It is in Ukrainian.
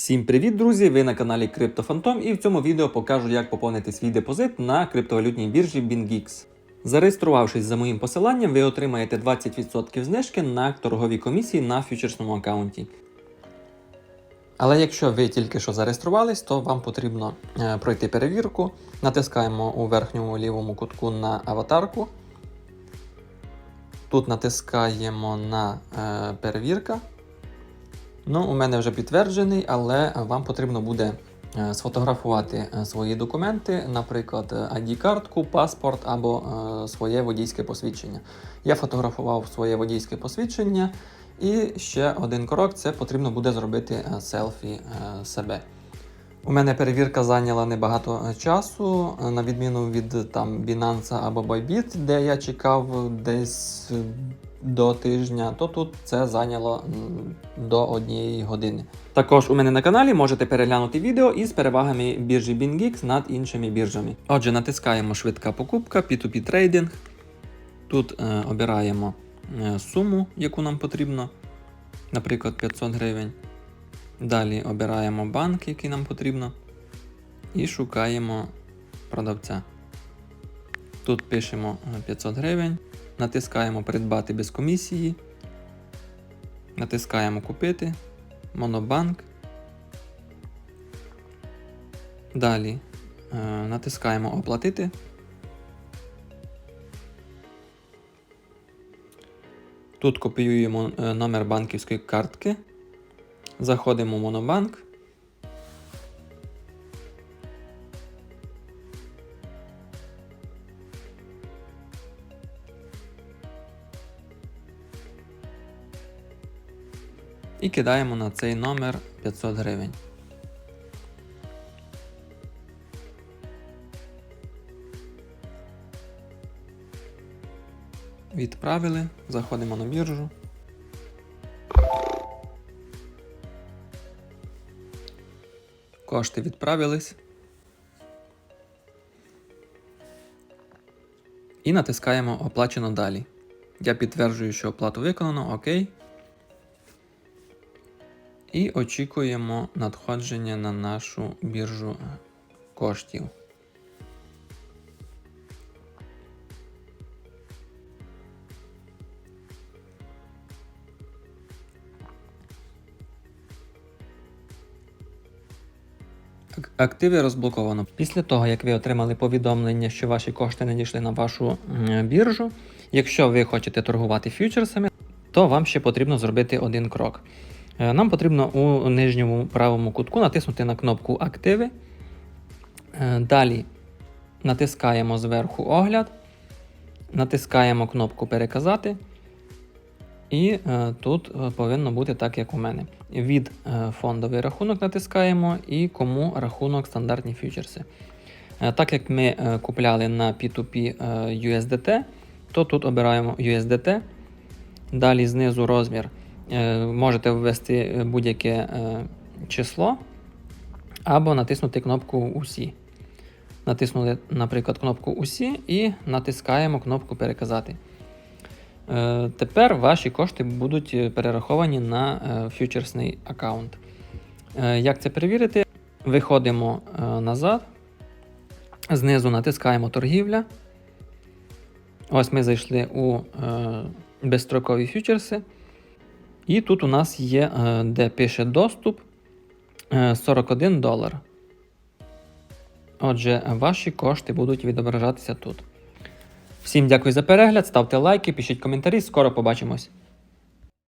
Всім привіт, друзі! Ви на каналі CryptoFantom і в цьому відео покажу, як поповнити свій депозит на криптовалютній біржі BingX. Зареєструвавшись за моїм посиланням, ви отримаєте 20% знижки на торгові комісії на фьючерсному аккаунті. Але якщо ви тільки що зареєструвались, то вам потрібно е, пройти перевірку. Натискаємо у верхньому лівому кутку на аватарку. Тут натискаємо на е, перевірка. Ну, у мене вже підтверджений, але вам потрібно буде е, сфотографувати е, свої документи, наприклад, ID-картку, паспорт або е, своє водійське посвідчення. Я фотографував своє водійське посвідчення, і ще один крок це потрібно буде зробити е, селфі е, себе. У мене перевірка зайняла небагато е, часу, е, на відміну від там Binance або Bybit, де я чекав десь е, до тижня, то тут це зайняло до однієї години. Також у мене на каналі можете переглянути відео із перевагами біржі BingX над іншими біржами. Отже, натискаємо швидка покупка, P2P трейдинг. Тут е, обираємо е, суму, яку нам потрібно, наприклад, 500 гривень. Далі обираємо банк, який нам потрібно, і шукаємо продавця. Тут пишемо е, 500 гривень, натискаємо Придбати без комісії, натискаємо Купити, Монобанк. Далі е, натискаємо Оплатити. Тут копіюємо е, номер банківської картки. Заходимо в Монобанк. І кидаємо на цей номер 500 гривень. Відправили, заходимо на біржу. Кошти відправились. І натискаємо Оплачено далі. Я підтверджую, що оплату виконано, ОК. І очікуємо надходження на нашу біржу коштів. Активи розблоковано. Після того, як ви отримали повідомлення, що ваші кошти надійшли на вашу біржу, якщо ви хочете торгувати фьючерсами, то вам ще потрібно зробити один крок. Е, Нам потрібно у нижньому правому кутку натиснути на кнопку Активи. Е, Далі натискаємо зверху огляд, натискаємо кнопку Переказати. І е, тут повинно бути так, як у мене. Від фондовий рахунок натискаємо і кому рахунок стандартні фьючерси. Так як ми купляли на P2P е, USDT, то тут обираємо USDT. Далі знизу розмір. Е, можете ввести е, будь-яке е, число або натиснути кнопку Усі. Натиснули, наприклад, кнопку Усі і натискаємо кнопку Переказати. Тепер ваші кошти будуть перераховані на фьючерсний аккаунт. Як це перевірити? Виходимо назад, знизу натискаємо торгівля. Ось ми зайшли у безстрокові фьючерси. І тут у нас є, е, де пише доступ е, 41 долар. Отже, ваші кошти будуть відображатися тут. Всім дякую за перегляд, ставте лайки, пишіть коментарі, скоро побачимось.